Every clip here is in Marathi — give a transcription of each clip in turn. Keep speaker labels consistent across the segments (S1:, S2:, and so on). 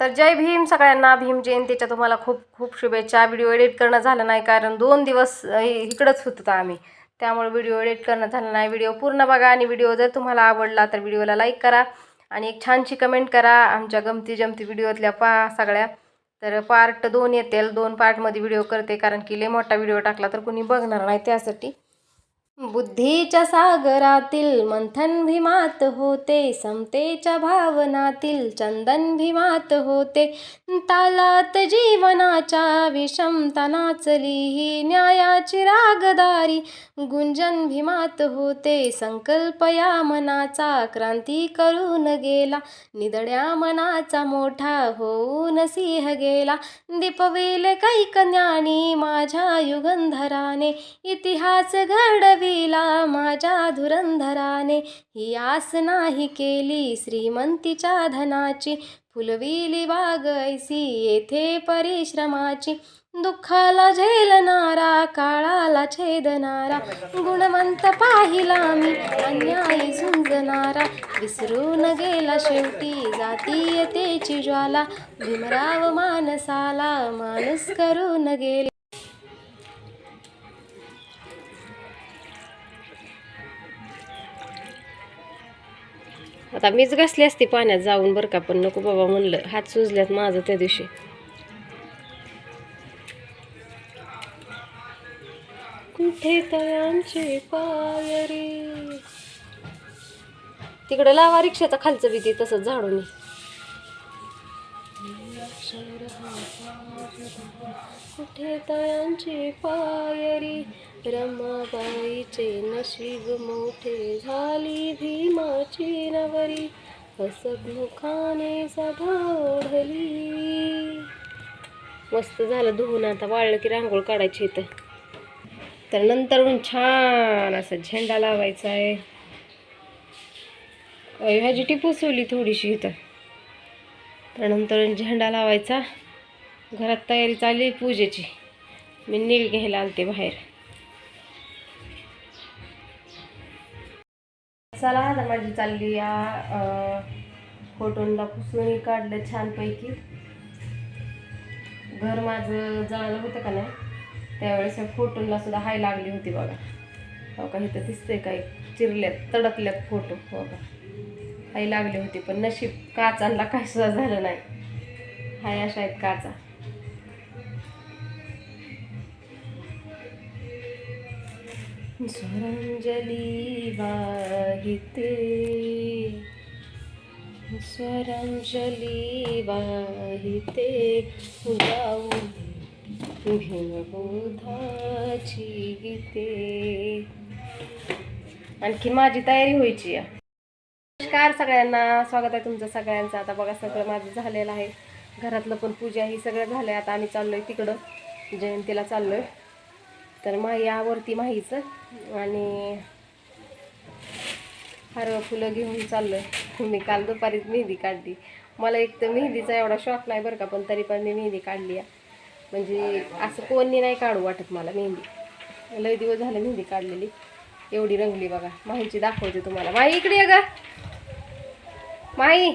S1: तर जय भीम सगळ्यांना. भीम जयंतीच्या तुम्हाला खूप खूप शुभेच्छा. व्हिडिओ एडिट करणं झालं नाही कारण दोन दिवस इकडंच होतो आम्ही. त्यामुळे व्हिडिओ एडिट करणं झालं नाही. व्हिडिओ पूर्ण बघा आणि व्हिडिओ जर तुम्हाला आवडला तर व्हिडिओला लाईक करा आणि एक छानशी कमेंट करा. आमच्या गमती जमती व्हिडिओतल्या पहा सगळ्या. तर पार्ट दोन येतील. दोन पार्टमध्ये व्हिडिओ करते कारण की लय मोठा व्हिडिओ टाकला तर कुणी बघणार नाही त्यासाठी. बुद्धीच्या सागरातील मंथन भीमात होते समतेच्या भावनातील चंदन भीमात होते. तालात जीवनाच्या विषमता नाचली ही न्यायाची रागदारी गुंजन भीमात होते. संकल्प या मनाचा क्रांती करून गेला निदड्या मनाचा मोठा होऊन सिंह गेला. दीपविल कैक ज्ञानी माझ्या युगंधराने इतिहास घडविला माझ्या धुरंधराने. ही आस नाही केली श्रीमंतीच्या धनाची. फुलविली बाग ऐसी येथे परिश्रमाची. दुःखाला झेलणारा काळाला छेदणारा. गुणवंत पाहिला मी अन्यायी झुंजणारा. विसरून गेला शेवटी जातीयतेची ज्वाला. भीमराव मानसाला माणूस करून गेला. आता मीच घासली असती पाण्यात जाऊन बरं का पण नको बाबा म्हणलं. हात सुजल्यात माझं त्या दिवशी. कुठे तयांचे पायरी? तिकडे लावा रिक्षाचा खालचं बी ते तसंच झाडून ये. कुठे तयांची पायरी? रमाबाईचे नशीब मोठे झाली भीमाची नवरी. हसमुखाने सभा ओढली. मस्त झालं धुवून आता वाळलं की रांगोळ काढायची इथं. तर नंतरून छान असा झेंडा लावायचा आहे. ह्याची टिपू सोली थोडीशी इथं. त्यानंतर नंतर झेंडा लावायचा. घरात तयारी चालली आहे पूजेची. मी नील घ्यायला आलते बाहेर. चला आता माझी चालली या फोटोला पुसून काढलं छानपैकी. घर माझं जळालं होतं का नाही त्यावेळेस फोटोला सुद्धा हाय लागली होती बघा. हो का इथं दिसतंय काही चिरल्यात तडकल्यात फोटो हो का. हाय लागली होती पण नशीब काचांना काय सुद्धा झालं नाही. हाय अशा आहेत काचा. स्वरांजली वाहिते. स्वरांजली वाहिते. गाऊ भीमबोधाची गीते. आणखी माझी तयारी व्हायची आहे. नमस्कार सगळ्यांना. स्वागत आहे तुमचं सगळ्यांचं. आता बघा सगळं माझं झालेलं आहे. घरातलं पण पूजा ही सगळं झालं आहे आता आम्ही चाललो आहे तिकडं. जयंतीला चाललो आहे तर माही आवडती माहीचं. आणि हरव फुलं घेऊन चाललो आहे मी काल दुपारीच मेहंदी काढली. मला एक तर मेहंदीचा एवढा शॉक नाही बरं का पण तरी पण मी मेहंदी काढली आहे. म्हणजे असं कोणी नाही काढू वाटत मला मेहंदी. लय दिवस झालं मेहंदी काढलेली. एवढी रंगली बघा. माहीची दाखवते तुम्हाला. माही इकडे ग. माई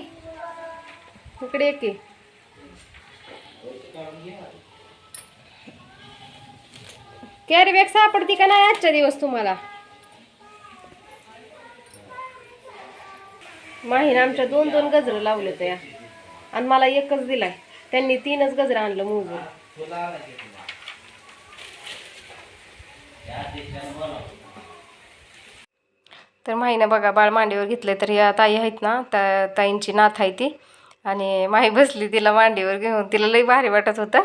S1: इकडे ये की. कॅरी बॅग सापडती का नाही आजच्या दिवस तुम्हाला? माहीन आमच्या दोन दोन गजरं लावले त्या आणि मला एकच दिलाय. त्यांनी तीनच गजरं आणलं मोजून. तर माहीनं बघा बाळ मांडीवर घेतलं तर या ताई आहेत ना त्या ताईंची नाथ आहे ती. आणि माही बसली तिला मांडीवर घेऊन. तिला लई भारी वाटत होतं.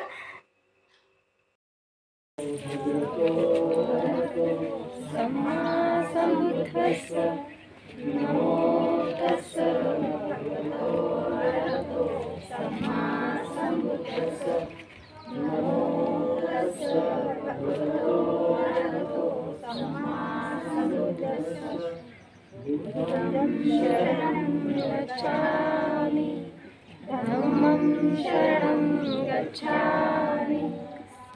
S1: धम्मं शरणं गच्छामि।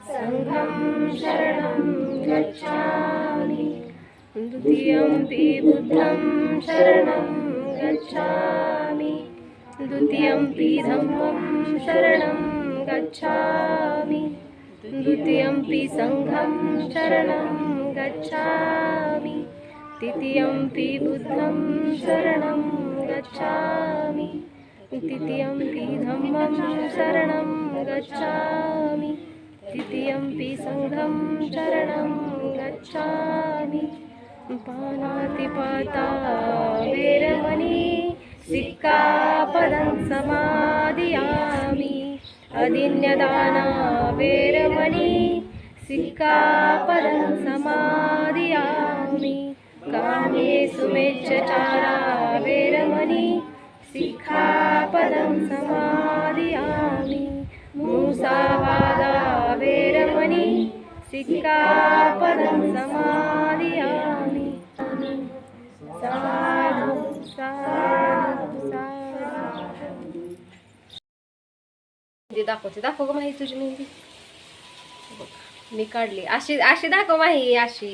S1: सङ्घं शरणं गच्छामि। द्वितीयं पि बुद्धं शरणं गच्छामि। द्वितीयम्पि धम्मं शरणं गच्छामि। द्वितीयम्पि सङ्घं शरणं गच्छामि तृतीयम्पि बुद्धं शरणं गच्छामि। तृतीयम्पि धम्मं शरणं गच्छामि। तृतीयम्पि सङ्घं शरणं गच्छामि। पानातिपाता वेरमणि सिक्कापदं समादियामि। अदिन्यदाना वेरमणि सिक्कापदं समादियामि कामे सुमेच्छचारा वेरमणि सिक्खापदं समादयामि मूसावादा वेरमणि सिक्खापदं समादयामि साधु साधु साधु। दाखवते दाखव ग माही तुझी मेहंदी. मी काढली. अशी अशी दाखव माही अशी.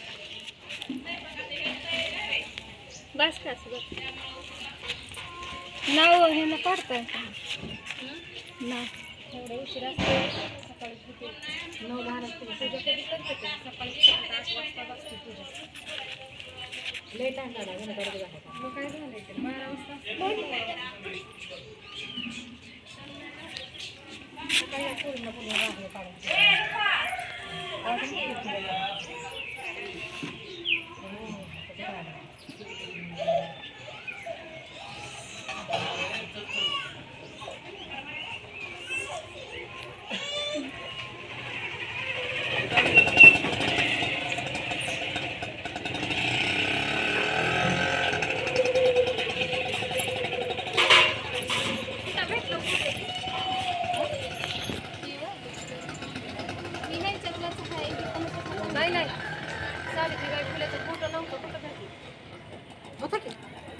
S2: बस का नाव हे ना काढताय नाव.
S1: एवढं उशीर असते सकाळी नऊ दहा पूजा कधी करते? सकाळी आठ वाजता बसते पूजा. लेट आणला ना घरात गर्दी घालायला. मग काय झालं ते? बारा वाजता? सकाळी पोरींना पुन्हा रांगोळी काढायची. नाही नाही. सावित्रीबाई फुलेचं फोटो नव्हतं कुठं घातलं होतं की?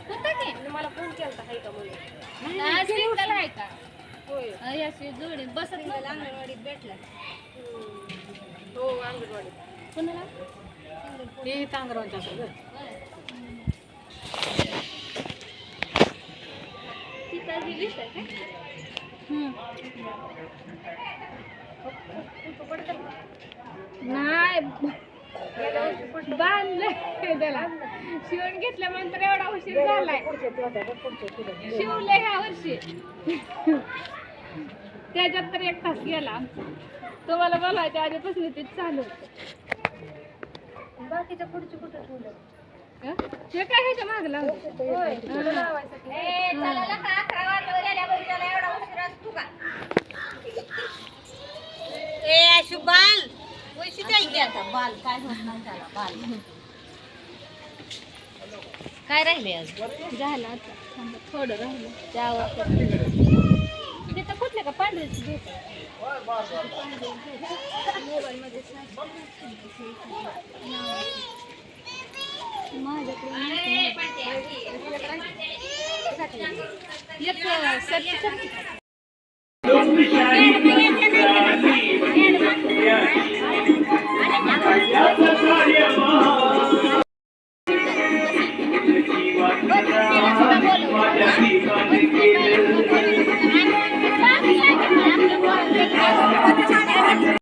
S2: होतं की?
S1: आणि मला फोन केला आहे का म्हणून?
S2: हा, सिंगल आहे का?
S1: होय.
S2: अरे अशी जोडी बसत नाही अंगणवाडीत भेटला.
S1: हो अंगणवाडी
S2: कोणाला?
S1: हे तांगरावच्या सगळं
S2: तिथं का? नाही. बांधलंय त्याला. शिवून घेतल्यानंतर एवढा उशीर झालाय. शिवले ह्या वर्षी. त्याच्यात तर एक तास गेला. तुम्हाला बोलायच्या आधीपासून ते चालू होतं.
S1: बाकीच्या पुढची कुठं ठेवलं?
S2: हं? ते काय ह्याच्या माग लावलं
S1: होय पुढं लावायसाठी
S3: बाल पैसे द्याय की आता बाल काय होत नाही त्याला बाल. काय राहिले आज?
S2: झालं आता थांबा, थोडं राहिलं. त्यावर तिथं कुठले का पांढरेच घेत? माझ्याकडे एक सर्च